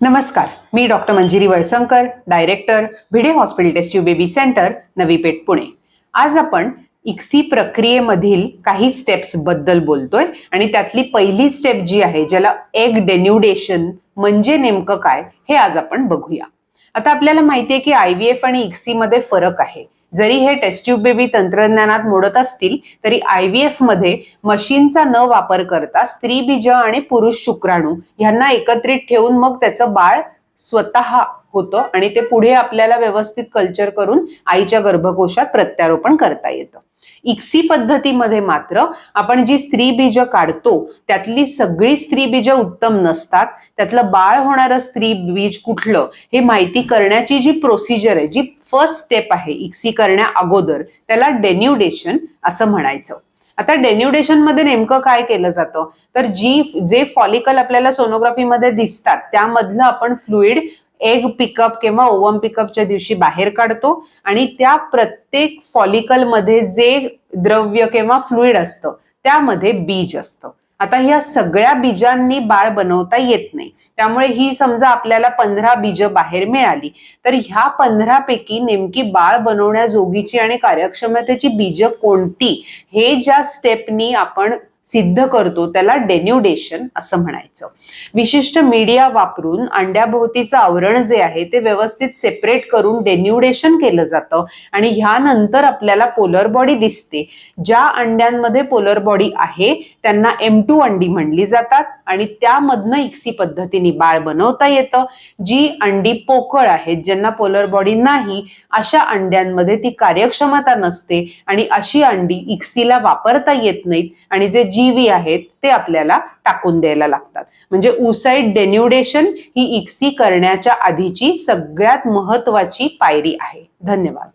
नमस्कार मी doctor Manjiri Valsankar director Bhide hospital test tube baby centre Navi Peth Pune. आज आपण ICSI प्रक्रियेमधील काही स्टेप्सबद्दल बोलतोय आणि त्यातली पहिली स्टेप जी आहे ज्याला एग डेन्युडेशन म्हणजे नेमकं काय हे आज आपण बघूया. आता आपल्याला माहितीये की आय व्ही एफ आणि इक्सी मध्ये फरक आहे. जरी हे टेस्ट्यूब बेबी तंत्रज्ञानात मोडत असतील तरी आय व्ही एफमध्ये मशीनचा न वापर करता स्त्री बीज आणि पुरुष शुक्राणू यांना एकत्रित ठेवून मग त्याचं बाळ स्वतः होतं आणि ते पुढे आपल्याला व्यवस्थित कल्चर करून आईच्या गर्भकोशात प्रत्यारोपण करता येतं. इक्सी पद्धतीमध्ये मात्र आपण जी स्त्री बीज काढतो त्यातली सगळी स्त्री बीज उत्तम नसतात त्यातलं बाळ होणारं स्त्री बीज कुठलं हे माहिती करण्याची जी प्रोसिजर आहे जी फर्स्ट स्टेप आहे इक्सी करण्या अगोदर त्याला डेन्युडेशन असं म्हणायचं. आता डेन्युडेशनमध्ये नेमकं काय केलं जातं? तर जी जे फॉलिकल आपल्याला सोनोग्राफीमध्ये दिसतात त्यामधलं आपण फ्लुइड एग पिकअप किंवा ओवम पिकअपच्या दिवशी बाहेर काढतो आणि त्या प्रत्येक फॉलिकलमध्ये जे द्रव्य किंवा फ्लुइड असतं त्यामध्ये बीज असतं. आता ह्या सगळ्या बीजांनी बाळ बनवता येत नाही. त्यामुळे ही समजा आपल्याला पंधरा बीज बाहेर मिळाली तर ह्या पंधरा पैकी नेमकी बाळ बनवण्याजोगीची आणि कार्यक्षमतेची बीज कोणती? हे ज्या स्टेपनी आपण सिद्ध करतो त्याला डेन्युडेशन असं म्हणायचं. विशिष्ट मीडिया वापरून अंड्याभोवतीचं आवरण जे आहे ते व्यवस्थित सेपरेट करून डेन्युडेशन केलं जातं आणि ह्यानंतर आपल्याला पोलर बॉडी दिसते. ज्या अंड्यांमध्ये पोलर बॉडी आहे त्यांना एम टू अंडी म्हणली जातात आणि त्यामधनं इक्सी पद्धतीने बाळ बनवता येतं. जी अंडी पोकळ आहेत ज्यांना पोलर बॉडी नाही अशा अंड्यांमध्ये ती कार्यक्षमता नसते आणि अशी अंडी इक्सीला वापरता येत नाहीत. आणि जे जीवी आहेत ते आपल्याला टाकून द्यायला लागतात. म्हणजे उसाईड डेन्युडेशन ही इक्सी करण्याच्या आधीची सगळ्यात महत्वाची पायरी आहे. धन्यवाद.